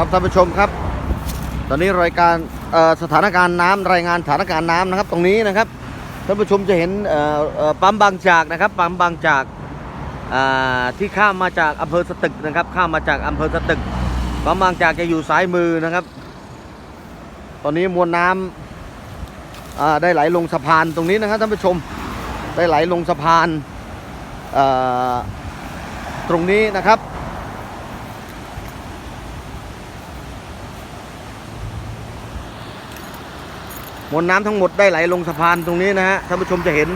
ครับท่านผู้ชมครับ ตอนนี้รายการสถานการณ์น้ำรายงานสถานการณ์น้ำนะครับ ตรงนี้นะครับท่านผู้ชมจะเห็นปั๊มบางจากนะครับปั๊มบางจากที่ข้ามมาจากอำเภอสตึกนะครับ ข้ามมาจากอำเภอสตึกปั๊มบางจากจะอยู่ซ้ายมือนะครับ ตอนนี้มวลน้ำอ่าได้ไหลลงสะพานตรงนี้นะครับท่านผู้ชมได้ไหลลงสะพานตรงนี้นะครับ มวลน้ำทั้งหมดได้ไหลลงสะพานตรงนี้นะฮะท่านผู้ชมจะเห็น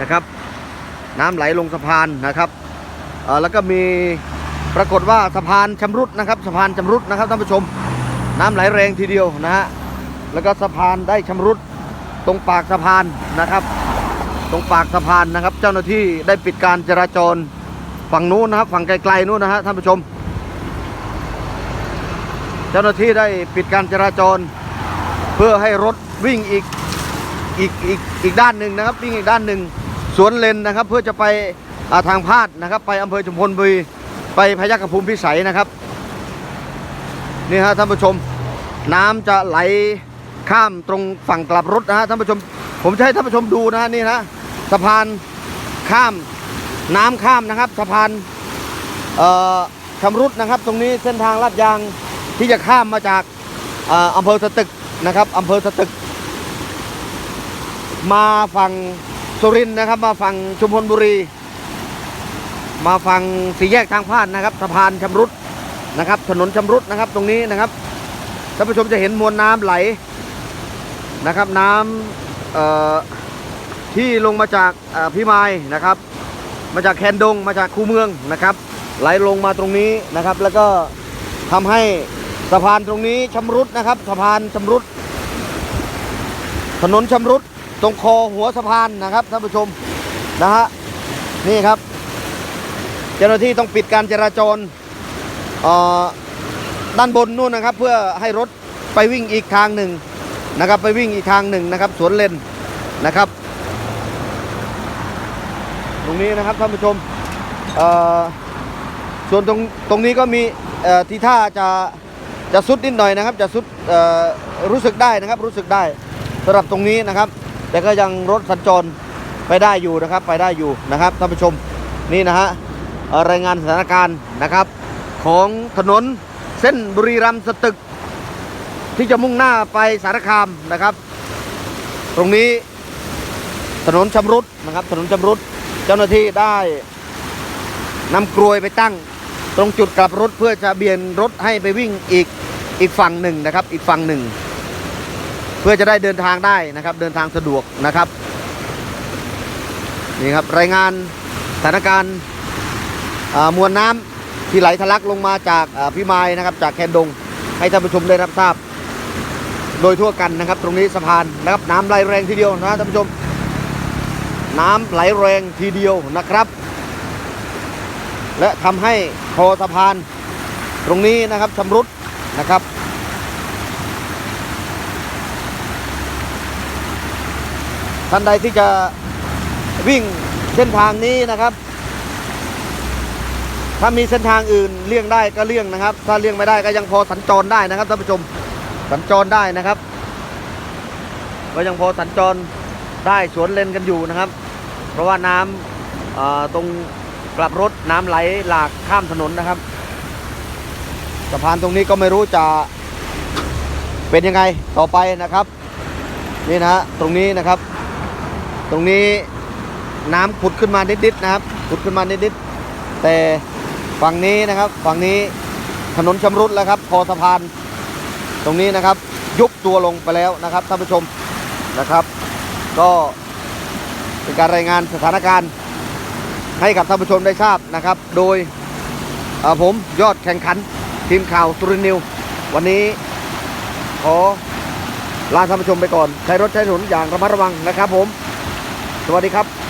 นะครับ น้ำไหลลงสะพานนะครับแล้วก็มีปรากฏว่าสะพานชำรุดนะครับสะพานชำรุดนะครับท่านผู้ชม น้ำไหลแรงทีเดียวนะฮะแล้วก็สะพานได้ชำรุดตรงปากสะพานนะครับ ตรงปากสะพานนะครับ เจ้าหน้าที่ได้ปิดการจราจรฝั่งนู้นนะครับ ฝั่งไกลๆนู้นนะฮะท่านผู้ชม เจ้าหน้าที่ได้ปิดการจราจร เพื่อให้รถ วิ่งอีกอีกอีกอีกด้านหนึ่งนะครับ วิ่งอีกด้านหนึ่งสวนเลนนะครับ เพื่อจะไปทางพาดนะครับ ไปอำเภอชุมพลบุรีไปพยัคฆภูมิพิสัยนะครับนี่ฮะท่านผู้ชม น้ำจะไหลข้ามตรงฝั่งกลับรถนะฮะท่านผู้ชม ผมจะให้ท่านผู้ชมดูนะฮะนี่นะสะพานข้ามน้ำข้ามนะครับสะพานเอ่อชำรุดนะครับ ตรงนี้เส้นทางลาดยางที่จะข้ามมาจากออำเภอสตึกนะครับอำเภอสตึก มาฝั่งสุรินทร์นะครับ มาฝั่งชุมพลบุรี มาฝั่งสี่แยกทางพาดนะครับสะพานชำรุดนะครับ ถนนชำรุดนะครับ ตรงนี้นะครับท่านผู้ชมจะเห็นมวลน้ำไหลนะครับ น้ำเอ่อที่ลงมาจากพิมายนะครับ มาจากแคนดงมาจากคูเมืองนะครับ ไหลลงมาตรงนี้นะครับ แล้วก็ทำให้สะพานตรงนี้ชำรุดนะครับ สะพานชำรุด ถนนชำรุด ตรงคอหัวสะพานนะครับท่านผู้ชมนะฮะนี่ครับ เจ้าหน้าที่ต้องปิดการจราจรอ่อด้านบนนู่นนะครับ เพื่อให้รถไปวิ่งอีกทางหนึ่งนะครับ ไปวิ่งอีกทางหนึ่งนะครับ สวนเลนนะครับ ตรงนี้นะครับท่านผู้ชมเอ่อส่วนตรงตรงนี้ก็มีเอ่อที่ท่าจะจะสุดนิดหน่อยนะครับ จะสุดเอ่อรู้สึกได้นะครับ รู้สึกได้สำหรับตรงนี้นะครับ แต่ก็ยังรถสัญจรไปได้อยู่นะครับ ไปได้อยู่นะครับท่านผู้ชมนี่นะฮะรายงานสถานการณ์นะครับ ของถนนเส้นบุรีรัมย์สตึก ที่จะมุ่งหน้าไปสารคามนะครับ ตรงนี้ถนนชำรุดนะครับ ถนนชำรุดเจ้าหน้าที่ได้นำกลวยไปตั้ง ตรงจุดกลับรถเพื่อจะเบียนรถให้ไปวิ่งอีกอีกฝั่งหนึ่งนะครับ อีกฝั่งหนึ่ง เพื่อจะได้เดินทางได้นะครับ เดินทางสะดวกนะครับนี่ครับรายงานสถานการณ์มวลน้ำที่ไหลทะลักลงมาจากพิมายนะครับ จากแคนดงให้ท่านผู้ชมได้รับทราบ โดยทั่วกันนะครับ ตรงนี้สะพานนะครับน้ำไหลแรงทีเดียวนะท่านผู้ชม น้ำไหลแรงทีเดียวนะครับ และทำให้คอสะพานตรงนี้นะครับชำรุดนะครับ ท่านใดที่จะวิ่งเส้นทางนี้นะครับ ถ้ามีเส้นทางอื่นเลี่ยงได้ก็เลี่ยงนะครับ ถ้าเลี่ยงไม่ได้ก็ยังพอสัญจรได้นะครับท่านผู้ชมสัญจรได้นะครับ ก็ยังพอสัญจรได้สวนเลนกันอยู่นะครับ เพราะว่าน้ำตรงกลับรถน้ำไหลหลากข้ามถนนนะครับสะพานตรงนี้ก็ไม่รู้จะเป็นยังไงต่อไปนะครับ นี่นะฮะตรงนี้นะครับ ตรงนี้น้ำผุดขึ้นมานิดๆนะครับผุดขึ้นมานิดๆแต่ฝั่งนี้นะครับ ฝั่งนี้ถนนชำรุดแล้วครับคอสะพาน ตรงนี้นะครับ ยุบตัวลงไปแล้วนะครับท่านผู้ชมนะครับ ก็เป็นการรายงานสถานการณ์ให้กับท่านผู้ชมได้ทราบนะครับ โดยผมยอดแข่งขันทีมข่าวสุรินทร์นิว วันนี้ขอลาท่านผู้ชมไปก่อน ใช้รถใช้ถนนอย่างระมัดระวังนะครับผม สวัสดีครับ